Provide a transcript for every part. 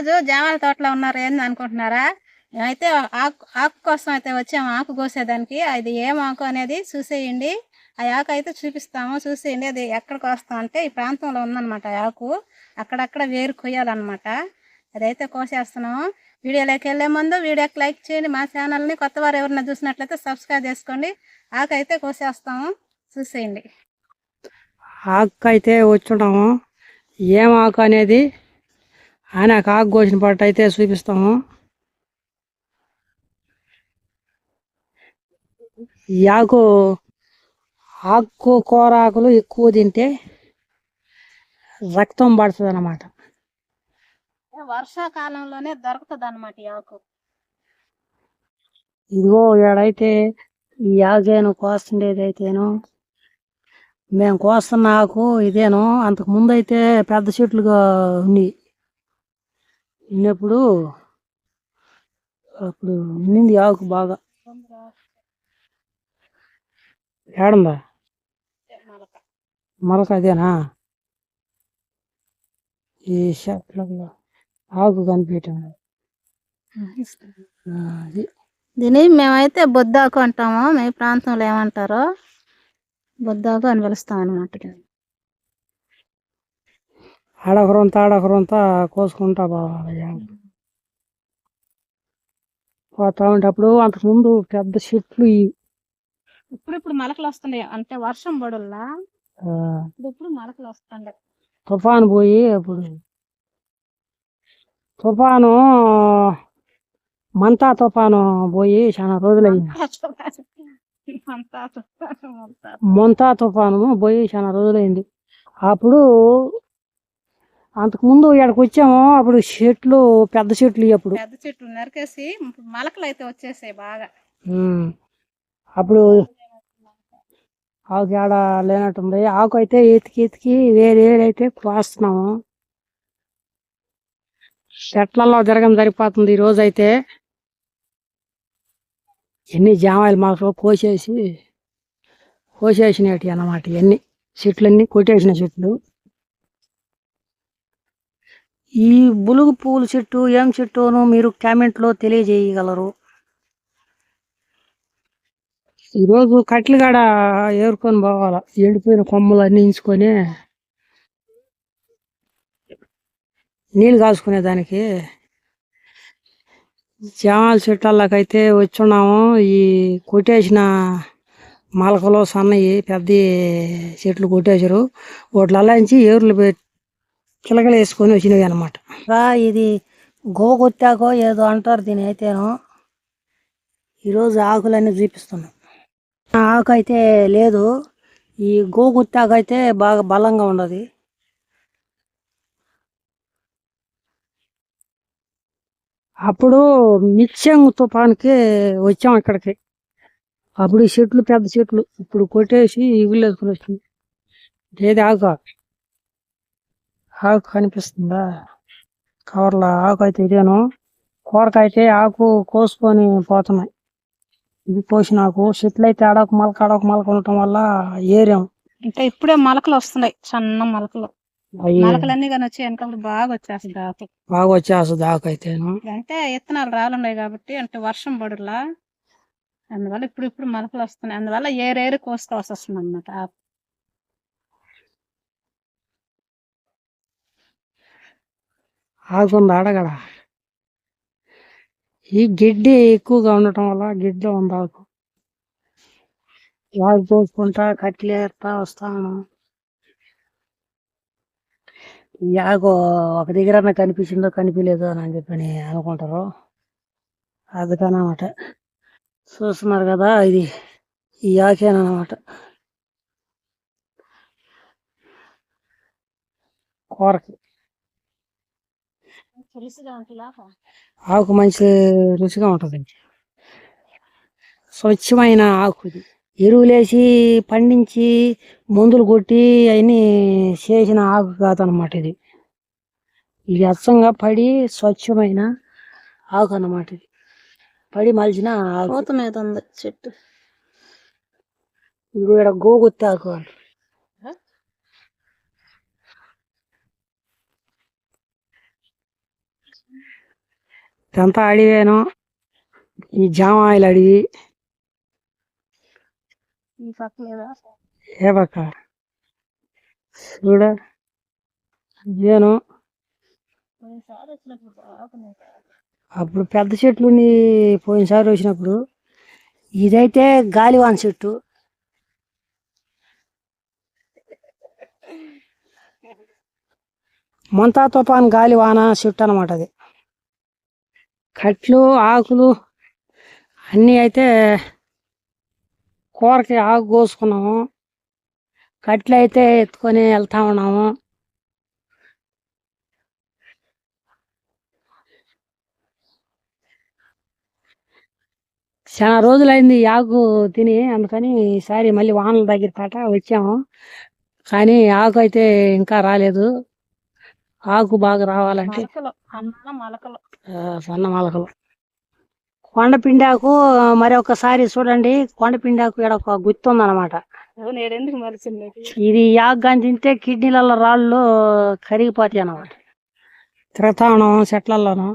ఈరోజు జామాల తోటలో ఉన్నారు ఏంది అనుకుంటున్నారా? అయితే ఆకు ఆకు కోసం అయితే వచ్చాము ఆకు కోసేదానికి. అది ఏం ఆకు అనేది చూసేయండి. ఆ ఆకు అయితే చూపిస్తాము చూసేయండి. అది ఎక్కడికి వస్తాం అంటే ఈ ప్రాంతంలో ఉందన్నమాట ఆకు. అక్కడక్కడ వేరు కొయ్యాలన్నమాట. అదైతే కోసేస్తున్నాము. వీడియోలోకి వెళ్ళే ముందు వీడియోకి లైక్ చేయండి. మా ఛానల్ని కొత్త వారు ఎవరైనా చూసినట్లయితే సబ్స్క్రైబ్ చేసుకోండి. ఆకు అయితే కోసేస్తాము. చూసేయండి. ఆకు అయితే వచ్చున్నాము. ఏం ఆకు అనేది ఆయన ఆకు కోసిన పట్టు అయితే చూపిస్తాము. ఈ ఆకు ఆకు కూర ఆకులు ఎక్కువ తింటే రక్తం పడుతుంది అన్నమాట వర్షాకాలంలోనే దొరుకుతుంది అనమాట ఈ ఆకు. ఇదిగో ఏడైతే ఈ ఆకేను కోస్తుండేది అయితేను మేము కోస్తున్న ఆకు ఇదేను అంతకు ముందు అయితే పెద్ద చెట్లుగా ఉంది ఉన్నప్పుడు అప్పుడు ఉన్నింది ఆకు బాగా. ఏడందా? మొలక. అదేనా? ఈ చెట్లలో ఆకు కనిపించడం అది. దీని మేమైతే బొద్దాకు అంటాము. మీ ప్రాంతంలో ఏమంటారో బొద్దాకు అని పిలుస్తాం అనమాట ఆడొకరంతా ఆడొకరంతా కోసుకుంటా పోవాలి పోతా ఉండేటప్పుడు అంతకుముందు పెద్ద చెట్లు ఇప్పుడు ఇప్పుడు మొలకలు వస్తున్నాయి. అంటే వర్షం పడుల్లా? ఇప్పుడు ఇప్పుడు మొలకలు వస్తుండే తుఫాను పోయి అప్పుడు తుఫాను మంతా తుఫాను పోయి చాలా రోజులైంది. మొంతా తుఫాను పోయి చాలా రోజులైంది. అప్పుడు అంతకుముందు ఇక్కడికి వచ్చాము అప్పుడు చెట్లు పెద్ద చెట్లు అప్పుడు. పెద్ద చెట్లు నరికేసి మొలకలు అయితే వచ్చేసాయి బాగా. అప్పుడు ఆకు ఆడ లేనట్టుంది. ఆకు అయితే ఎతికి ఎతికి వేరే అయితే కోస్తున్నాము. చెట్లలో జరగడం సరిపోతుంది ఈ రోజు అయితే ఎన్ని జామాయిలు మాకు కోసేసి కోసేసినవి అన్నమాట ఇవన్నీ చెట్లన్నీ కొట్టేసిన చెట్లు. ఈ బులుగు పూల చెట్టు ఏం చెట్టును మీరు కామెంట్లో తెలియజేయగలరు. ఈరోజు కట్లు కాడ ఏరుకొని పోవాల. ఎండిపోయిన కొమ్మలు అన్నీ ఇంచుకొని నీళ్ళు కాసుకునే దానికి. జామాల చెట్టాలకైతే వచ్చున్నాము. ఈ కొట్టేసిన మొలకలు సన్నయి పెద్ద చెట్లు కొట్టేశారు. వాటిలో నుంచి ఏర్లు పెట్టి చిలకలు వేసుకొని వచ్చినవి అనమాట ఇది గోగొత్తాకో ఏదో అంటారు దీని అయితేనో. ఈరోజు ఆకులన్నీ చూపిస్తున్నాం. ఆకు అయితే లేదు. ఈ గోగుత్తాకు అయితే బాగా బలంగా ఉండదు. అప్పుడు నిత్యం తుఫాన్కి వచ్చాం ఇక్కడికి. అప్పుడు చెట్లు పెద్ద చెట్లు. ఇప్పుడు కొట్టేసి ఇగులు వేసుకుని వచ్చింది ఏది ఆకు. ఆకు కనిపిస్తుందా కవర్లో ఆకు అయితే ఇదేను? కూరకైతే ఆకు కోసుకొని పోతున్నాయి. ఇది కోసిన ఆకు చెట్లు అయితే ఆడకు మొలక ఆడకు మొలక ఉండటం వల్ల ఏరాం. అంటే ఇప్పుడే మొలకలు వస్తున్నాయి సన్న మొలకలు. మొలకలన్నీ కానీ వచ్చాయి వెనకప్పుడు బాగా వచ్చేస్తుంది ఆకు. బాగా వచ్చేస్తుంది ఆకు అయితేను. అంటే ఇత్తనాలు రాలున్నాయి కాబట్టి అంటే వర్షం పడులా. అందువల్ల ఇప్పుడు ఇప్పుడు మొలకలు వస్తున్నాయి. అందువల్ల ఏరేరు కోసుకోవాల్సి వస్తుంది అనమాట ఆకు. ఉంది ఆడగడ. ఈ గిడ్డి ఎక్కువగా ఉండటం వల్ల గిడ్డ ఉంది ఆకు. ఆకు పోసుకుంటా కట్లేస్తా వస్తాను. ఈ ఒక దగ్గర కనిపించిందో కనిపించలేదో అని చెప్పని అనుకుంటారు. అదకనమాట. చూస్తున్నారు కదా ఇది ఈ యాకేనమాట కూరకి. ఆకు మంచి రుచిగా ఉంటుంది. స్వచ్ఛమైన ఆకు ఇది. ఎరువులేసి పండించి మందులు కొట్టి అవన్నీ చేసిన ఆకు కాదనమాట ఇది. ఇది అచ్చంగా పడి స్వచ్ఛమైన ఆకు అన్నమాట ఇది. పడి మలిచిన ఆకు. చెట్టు. ఇది ఇక్కడ గోగుత్తి ఆకు అంటారు. ఇదంతా అడివేను ఈ జామ ఆయిల్ లేదా ఏ పక్క? చూడ. బాగున్నాయి అప్పుడు పెద్ద చెట్లు పోయినసారి వచ్చినప్పుడు. ఇదైతే గాలివాన్ చెట్టు. మొంతా తుఫాన్ గాలివాన చెట్టు అనమాట అది. కట్లు ఆకులు అన్నీ అయితే కూరకి ఆకు కోసుకున్నాము. కట్లు అయితే ఎత్తుకొని వెళ్తా ఉన్నాము. చాలా రోజులైంది ఆకు తిని అందుకని ఈసారి మళ్ళీ వానల దగ్గర కాట వచ్చాము. కానీ ఆకు అయితే ఇంకా రాలేదు. ఆకు బాగా రావాలంటే మొలకలు అన్న మొలకలు. ఆ, సన్న మొలకలు కొండపిండాకు మరి ఒకసారి చూడండి కొండపిండాకు ఇక్కడ ఒక గుర్తు ఉందన్నమాట ఇది కానీ తింటే కిడ్నీలలో రాళ్ళు కరిగిపోతాయి అన్నమాట. తిరుగుతా ఉన్నాం చెట్లలోను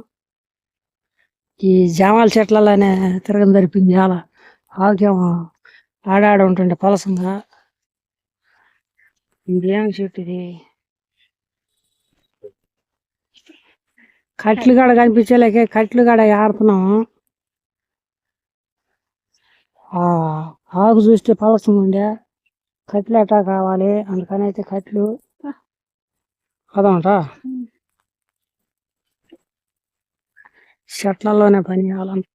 ఈ జామాల చెట్లలోనే తిరగని దరిపింది చాలా ఆకేమో ఆడాడ ఉంటుండే పలసంగా. ఇదేం చెట్టు ఇది? కట్లు కాడ కనిపించలేకే కట్లు కాడ ఆడుతున్నాము ఆ ఆకు చూస్తే పలసం ఉండే. కట్లు ఎట్టా కావాలి? అందుకని అయితే కట్లు అదంట చెట్లలోనే పని చేయాలంట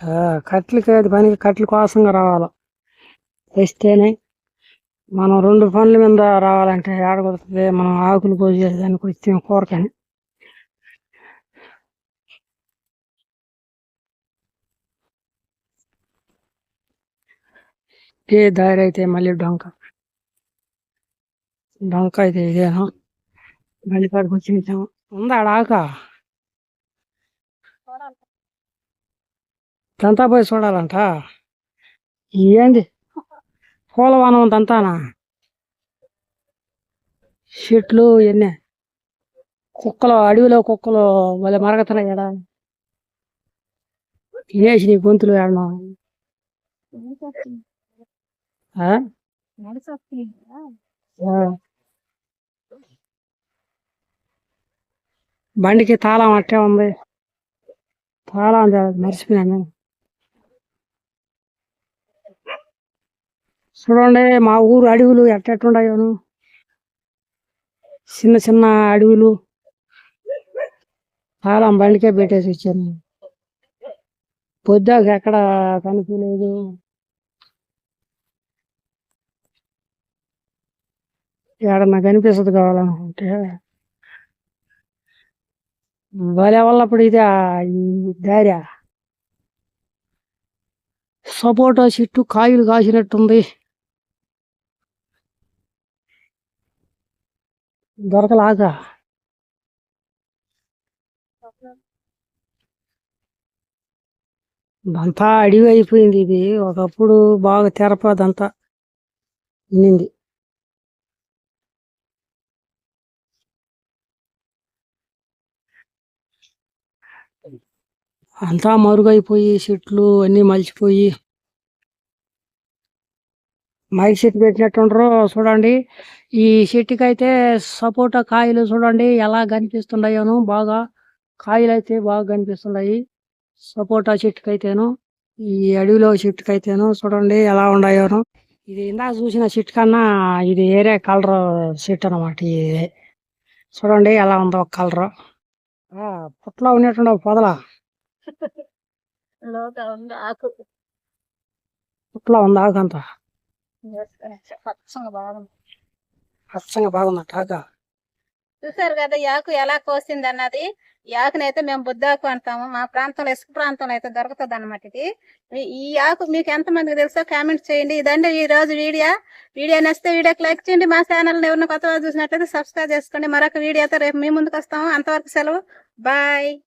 ఆ, కట్లకి పని కట్ల కోసంగా రావాలి. వస్తేనే మనం రెండు పనుల మీద రావాలంటే కుదురుతుంది మనం ఆకులు కోసేదానికి వస్తే కూరకని. ఏ దారి అయితే మళ్ళీ డొంక. డొంక అయితే ఇదేనా మళ్ళీ కాడికి వచ్చేసాము ఉందా ఆడ ఆక? ఇదంతా పోయి చూడాలంట? ఏంది? పూలవనం అంతానా చెట్లు ఇవన్నీ కుక్కలు అడవిలో కుక్కలు మళ్ళీ మరగతున్నాయి ఎడ తినేసి నీ గొంతులు ఏడనా ఆ? బండికి తాళం అట్టే ఉంది. తాళం మర్చిపోయినా నేను. చూడండి మా ఊరు అడవులు ఎట్టెట్టుండయోను చిన్న చిన్న అడవులు. చాలా బండికే పెట్టేసి వచ్చాను. పొద్దాక ఎక్కడ కనిపించలేదు. ఏడన్నా కనిపిస్తుంది కావాలనుకుంటే. భలే వల్లప్పుడు ఇది ఈ దారి. సపోటా చెట్టు కాయలు కాసినట్టుంది. దొరకలాగా. అంతా అడివి అయిపోయింది ఇది. ఒకప్పుడు బాగా తెరపదంతా నింది అంతా మరుగైపోయి చెట్లు అన్నీ మలిచిపోయి మైక్ చెట్టు పెట్టినట్టుండ్రు చూడండి. ఈ చెట్టుకి అయితే సపోటా కాయలు చూడండి ఎలా కనిపిస్తున్నాయోను బాగా కాయలు అయితే బాగా కనిపిస్తున్నాయి. సపోటా చెట్టుకి అయితేను ఈ అడవిలో చెట్టుకి అయితేను చూడండి ఎలా ఉన్నాయోను. ఇది ఇందాక చూసిన చెట్టు కన్నా ఇది వేరే కలర్ చెట్టు అనమాట ఇది. చూడండి ఎలా ఉందో ఒక కలర్. పుట్లో ఉన్నట్టుండే పొదల. లోగా ఉంది ఆకు. పుట్లో ఉంది ఆకంతా పచ్చగా బాగుంది. అచ్చంగా బాగుందట ఆక చూసారు కదా ఈ ఆకు ఎలా కోసింది అన్నది ఈ ఆకునైతే మేము బుద్ధాకు అంటాము. మా ప్రాంతంలో ఇసుక ప్రాంతంలో అయితే దొరుకుతుంది అనమాట ఇది. ఈ- ఈ ఆకు మీకు ఎంత మందికి తెలుసో కామెంట్ చేయండి. ఇదండి ఈ రోజు వీడియో. వీడియో నచ్చితే వీడియోకి లైక్ చేయండి. మా ఛానల్ ఎవరిని కొత్తగా చూసినట్లయితే సబ్స్క్రైబ్ చేసుకోండి. మరొక వీడియోతో రేపు మీ ముందుకు వస్తాము. అంతవరకు సెలవు. బాయ్.